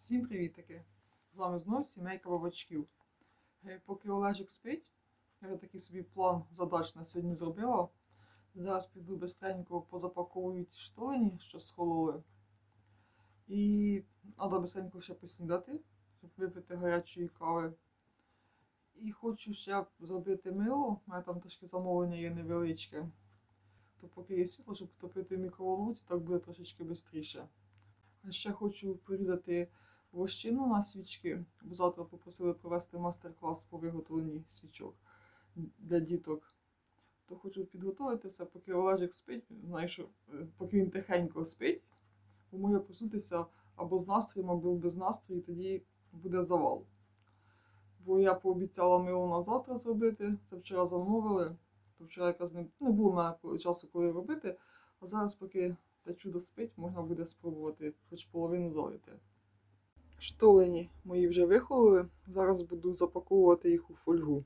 Всім привітики! З вами знову сімейка бабачків. Е, Поки Олежик спить, я вже такий собі план задач на сьогодні зробила. Зараз піду бистренько позапаковую ті штолені, що схололи. І треба бистренько ще поснідати, щоб випити гарячої кави. І хочу ще зробити мило. У мене там трошки замовлення є невеличке. То поки є світло, щоб топити в мікроволновці, так буде трошечки швидше. А ще хочу порізати вощину на свічки, бо завтра попросили провести майстер-клас по виготовленні свічок для діток. То хочу підготувати все, поки Олежик спить, знаю, е, поки він тихенько спить, бо може проснутися або з настроєм, або без настрою, тоді буде завал. Бо я пообіцяла мило на завтра зробити, це вчора замовили, то вчора якраз не, не було в мене часу, коли робити, а зараз, поки те чудо спить, можна буде спробувати хоч половину залити. Штолені мої вже вихололи. Зараз буду запаковувати їх у фольгу.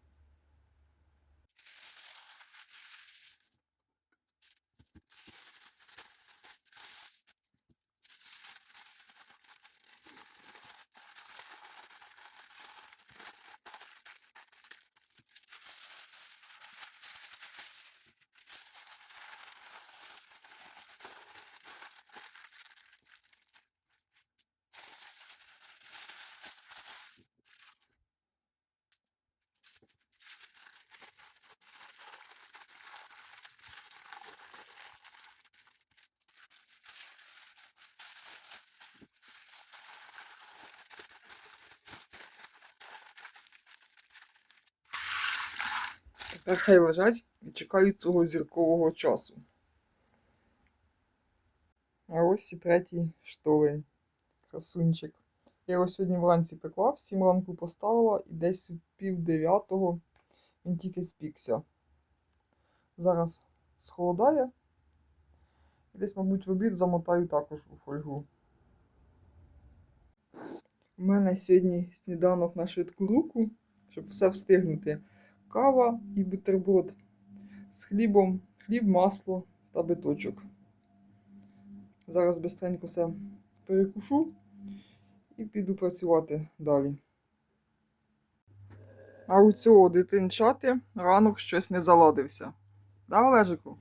Хай лежать і чекають свого зіркового часу. А ось і третій штолень. Красунчик. Я його сьогодні вранці пекла, в сім ранку поставила і десь пів дев'ятого він тільки спікся. Зараз схолодає. І десь, мабуть, в обід замотаю також у фольгу. У мене сьогодні сніданок на швидку руку, щоб все встигнути. Кава і бутерброд з хлібом, хліб, масло та биточок. Зараз бистренько все перекушу і піду працювати далі. А у цього дитинчати ранок щось не заладився. Да, Олежику?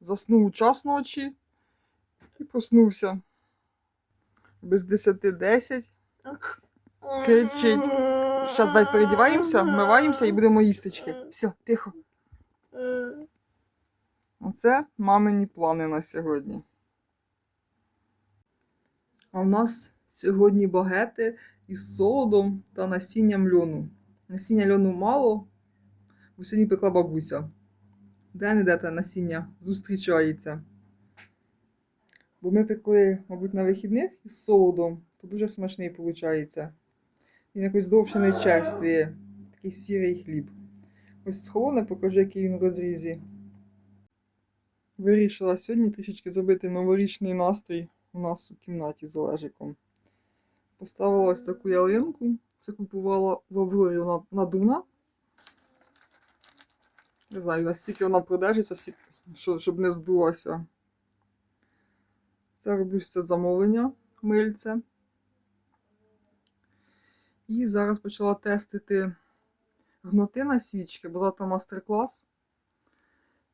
Заснув час ночі і проснувся. Без 10-10 кричить. Зараз давай передіваємося, вмиваємося і будемо їстечки. Все, тихо. Оце мамині плани на сьогодні. А в нас сьогодні багети із солодом та насінням льону. Насіння льону мало, бо сьогодні пекла бабуся. Де не де те насіння зустрічається. Бо ми пекли, мабуть, на вихідних із солодом, то дуже смачний виходить. Він якось довше не черствіє. Такий сірий хліб. Ось схолоне, покажу, який він в розрізі. Вирішила сьогодні трішечки зробити новорічний настрій у нас у кімнаті з Олежиком. Поставила ось таку ялинку. Це купувала в Аврорі вона надувна. Не знаю, наскільки вона продержиться, що- щоб не здулася. Це роблю це замовлення мильце. І зараз почала тестити гноти на свічки, бо завтра мастер-клас.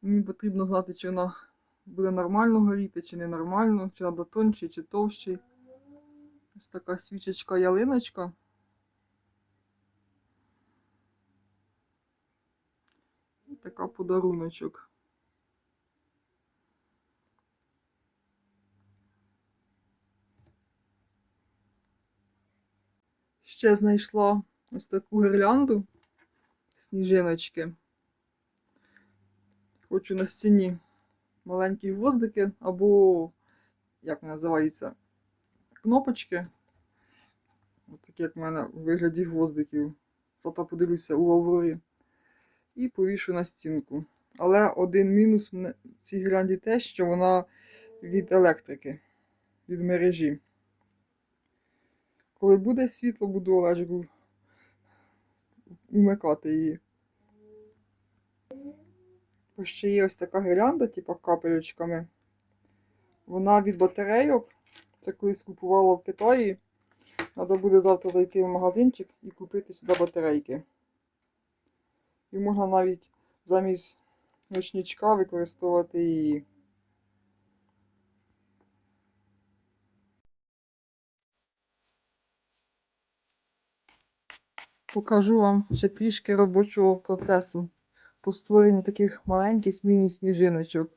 Мені потрібно знати, чи вона буде нормально горіти, чи не нормально, чи треба тончий, чи товщий. Ось така свічечка ялиночка. І така подаруночок. Ще знайшла ось таку гірлянду сніжиночки. Хочу на стіні маленькі гвоздики або, як вони називаються, кнопочки. Ось такі, як в мене у вигляді гвоздиків. Завтра подивлюся у Аврорі. І повішу на стінку. Але один мінус в цій гірлянді те, що вона від електрики, від мережі. Коли буде світло, буду Олежику умикати її. Бо ще є ось така гірлянда, типу капелючками. Вона від батарейок Це колись купувала в Китаї. Треба буде завтра зайти в магазинчик і купити сюди батарейки. І можна навіть замість ночничка використовувати її. Покажу вам ще трішки робочого процесу по створенню таких маленьких міні-сніжиночок,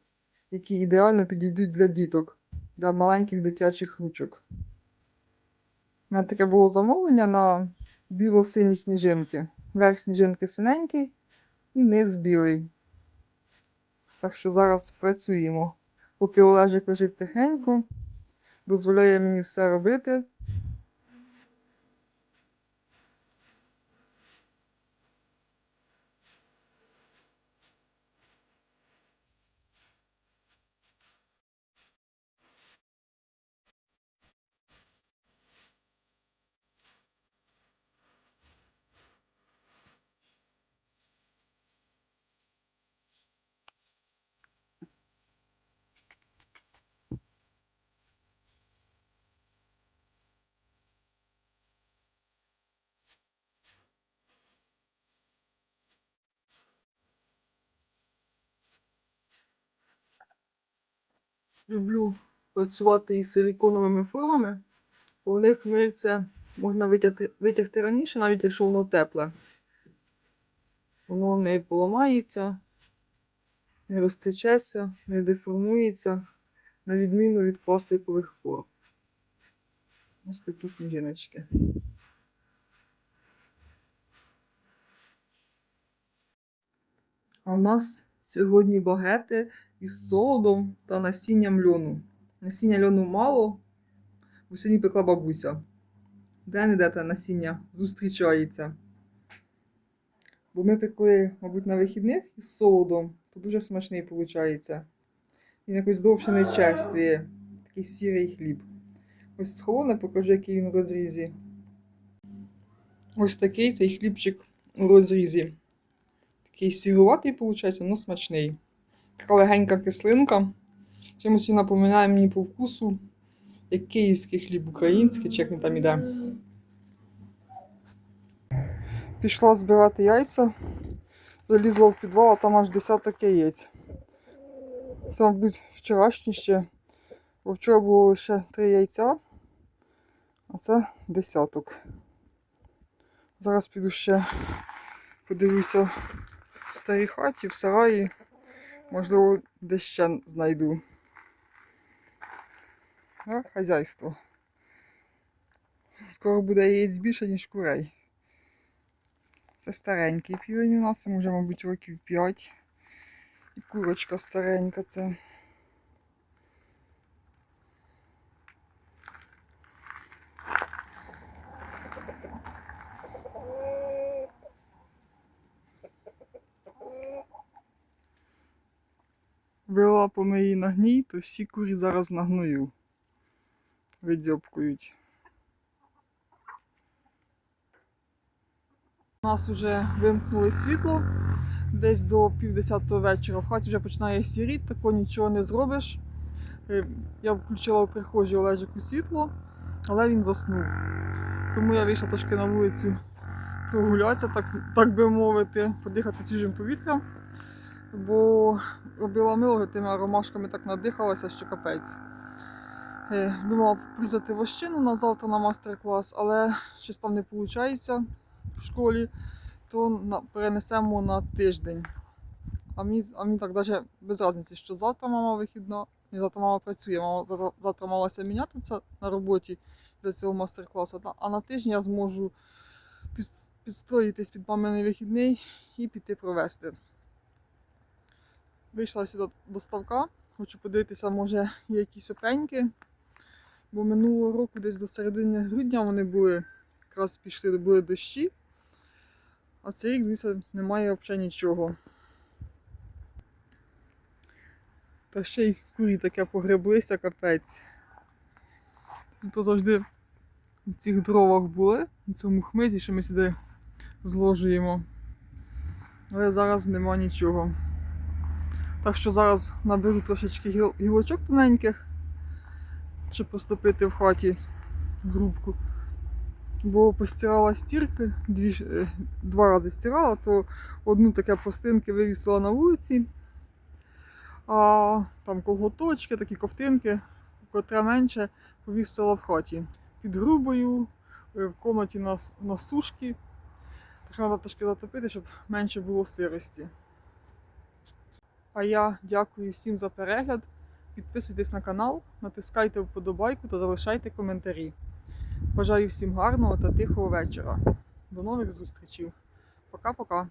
які ідеально підійдуть для діток, для маленьких дитячих ручок. У мене таке було замовлення на біло-сині сніжинки. Верх сніжинки синенький і низ білий. Так що зараз працюємо. Поки Олежик лежить тихенько, дозволяє мені все робити. Люблю працювати із силіконовими формами, в них миється можна витягти, витягти раніше, навіть якщо воно тепле. Воно не поламається, не розтечеться, не деформується, на відміну від пластикових форм. Ось такі сніжиночки. А в нас сьогодні багети із солодом та насінням льону. Насіння льону мало, бо сьогодні пекла бабуся. Де-не-де те насіння зустрічається. Бо ми пекли, мабуть, на вихідних із солодом, то дуже смачний виходить. Він якось довше не черствіє. Такий сірий хліб. Ось схолоне, покажу, який він у розрізі. Ось такий цей хлібчик у розрізі. Такий сіруватий, виходить, але смачний. Така легенька кислинка. Чимось він напоминає мені по вкусу, як київський хліб український, чи як він там іде. Пішла збирати яйця, залізла в підвал, а там аж десяток яєць. Це, мабуть, вчорашні ще. Бо вчора було лише три яйця, а це десяток. Зараз піду ще подивлюся в старій хаті, в сараї. Можливо, десь ще знайду. А, хазяйство. Скоро буде яєць більше, ніж курей. Це старенький півень у нас, йому вже, мабуть, років 5. І курочка старенька це. Вела по моїй нагній, то всі курі зараз нагною. Видьобкують. У нас вже вимкнули світло. Десь до півдесятого вечора. В хаті вже починає сіріти, такого нічого не зробиш. Е, Я включила в прихожій Олежику світло, але він заснув. Тому я вийшла трошки на вулицю прогулятися, так, так би мовити, подихати свіжим повітрям. Бо робила мило тими ромашками так надихалася, що капець. Е, Думала взяти вощину на завтра на мастер-клас, але щось там не виходить в школі, то перенесемо на тиждень. А мені, а мені так навіть без різниці, що завтра мама вихідна, не завтра мама працює, мама завтра, малася мінятися на роботі для цього мастер-класу, а на тиждень я зможу підстроїтись під маминий вихідний і піти провести. Вийшла сюди до ставка, хочу подивитися, може є якісь опеньки. Бо минулого року, десь до середини грудня вони були, якраз пішли, були дощі. А цей рік, дивіться, немає взагалі нічого. Та ще й курі таке погреблися, капець. То завжди в цих дровах були, на цьому хмизі, що ми сюди зложуємо. Але зараз нема нічого. Так що зараз наберу трошечки гіл- гілочок тоненьких щоб поступити в хаті грубку. Бо постирала стірки, дві, е, два рази стирала, то одну таке пластинки вивісила на вулиці, а там колготочки, такі ковтинки, котре менше, повісила в хаті. Під грубою, е, в комнаті на, на сушки. Так треба трошки затопити, щоб менше було сирості. А я дякую всім за перегляд. Підписуйтесь на канал, натискайте вподобайку та залишайте коментарі. Бажаю всім гарного та тихого вечора. До нових зустрічей. Пока-пока.